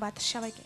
ধন্যবাদ সবাইকে।